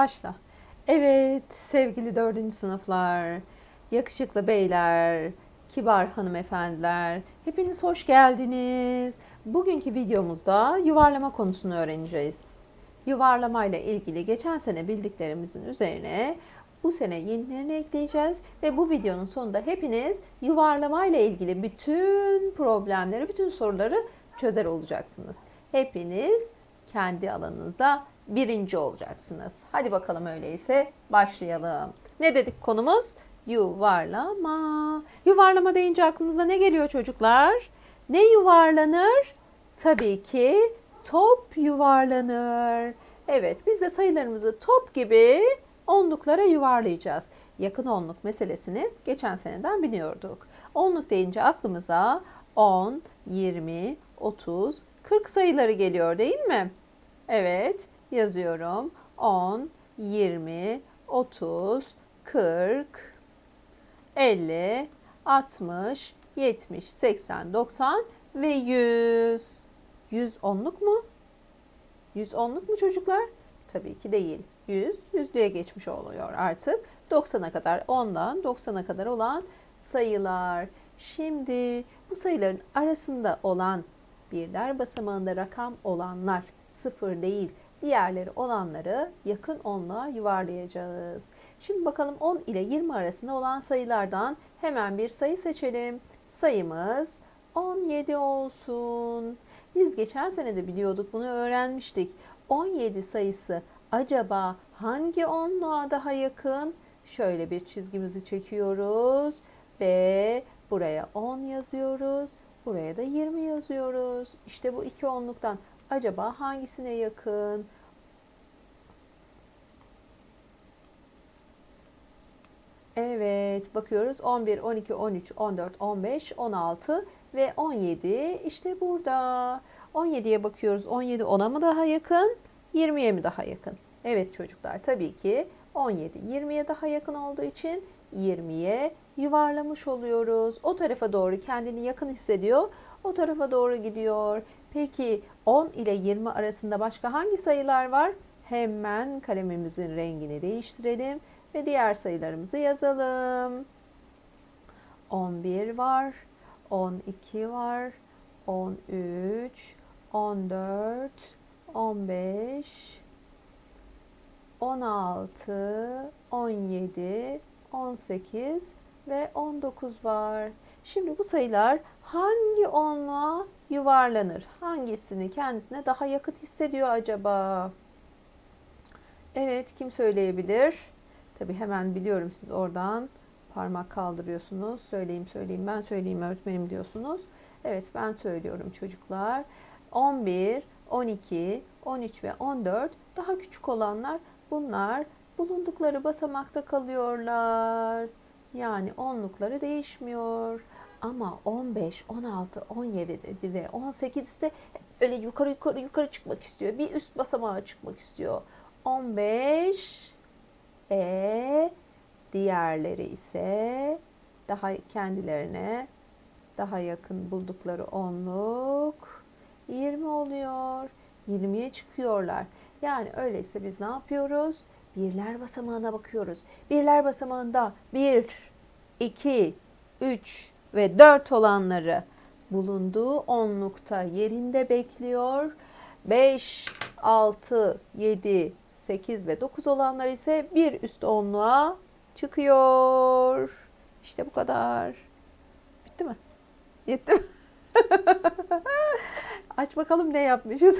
Başla. Evet sevgili dördüncü sınıflar, yakışıklı beyler, kibar hanımefendiler, hepiniz hoş geldiniz. Bugünkü videomuzda yuvarlama konusunu öğreneceğiz. Yuvarlama ile ilgili geçen sene bildiklerimizin üzerine bu sene yenilerini ekleyeceğiz ve bu videonun sonunda hepiniz yuvarlama ile ilgili bütün problemleri, bütün soruları çözer olacaksınız. Hepiniz kendi alanınızda birinci olacaksınız. Hadi bakalım öyleyse başlayalım. Ne dedik konumuz? Yuvarlama. Yuvarlama deyince aklınıza ne geliyor çocuklar? Ne yuvarlanır? Tabii ki top yuvarlanır. Evet biz de sayılarımızı top gibi onluklara yuvarlayacağız. Yakın onluk meselesini geçen seneden biliyorduk. Onluk deyince aklımıza 10, 20, 30, 40 sayıları geliyor değil mi? Evet yazıyorum. 10, 20, 30, 40, 50, 60, 70, 80, 90 ve 100. 100 onluk mu? 100 onluk mu çocuklar? Tabii ki değil. 100, yüzlüğe geçmiş oluyor artık. 90'a kadar 10'dan 90'a kadar olan sayılar. Şimdi bu sayıların arasında olan birler basamağında rakam olanlar sıfır değil. Diğerleri olanları yakın onluğa yuvarlayacağız. Şimdi bakalım 10 ile 20 arasında olan sayılardan hemen bir sayı seçelim. Sayımız 17 olsun. Biz geçen sene de biliyorduk bunu öğrenmiştik. 17 sayısı acaba hangi onluğa daha yakın? Şöyle bir çizgimizi çekiyoruz ve buraya 10 yazıyoruz. Buraya da 20 yazıyoruz. İşte bu iki onluktan acaba hangisine yakın? Evet, bakıyoruz 11, 12, 13, 14, 15, 16 ve 17 işte burada. 17'ye bakıyoruz. 17 10'a mı daha yakın? 20'ye mi daha yakın? Evet çocuklar tabii ki 17 20'ye daha yakın olduğu için 20'ye yuvarlamış oluyoruz. O tarafa doğru kendini yakın hissediyor. O tarafa doğru gidiyor. Peki 10 ile 20 arasında başka hangi sayılar var? Hemen kalemimizin rengini değiştirelim ve diğer sayılarımızı yazalım. 11 var, 12 var, 13, 14, 15, 16, 17, 18 ve 19 var. Şimdi bu sayılar hangi onluğa yuvarlanır? Hangisini kendisine daha yakın hissediyor acaba? Evet, kim söyleyebilir? Tabii hemen biliyorum siz oradan parmak kaldırıyorsunuz. Söyleyeyim söyleyeyim ben söyleyeyim öğretmenim diyorsunuz. Evet ben söylüyorum çocuklar. 11, 12, 13 ve 14 daha küçük olanlar bunlar bulundukları basamakta kalıyorlar. Yani onlukları değişmiyor. Ama 15, 16, 17 ve 18 de öyle yukarı yukarı yukarı çıkmak istiyor. Bir üst basamağa çıkmak istiyor. 15 e diğerleri ise daha kendilerine daha yakın buldukları onluk 20 oluyor. 20'ye çıkıyorlar. Yani öyleyse biz ne yapıyoruz? Birler basamağına bakıyoruz. Birler basamağında 1, 2, 3 ve 4 olanları bulunduğu onlukta yerinde bekliyor. 5, 6, 7, 8 ve 9 olanlar ise bir üst onluğa çıkıyor. İşte bu kadar. Bitti mi? Yetti mi? Aç bakalım ne yapmışız.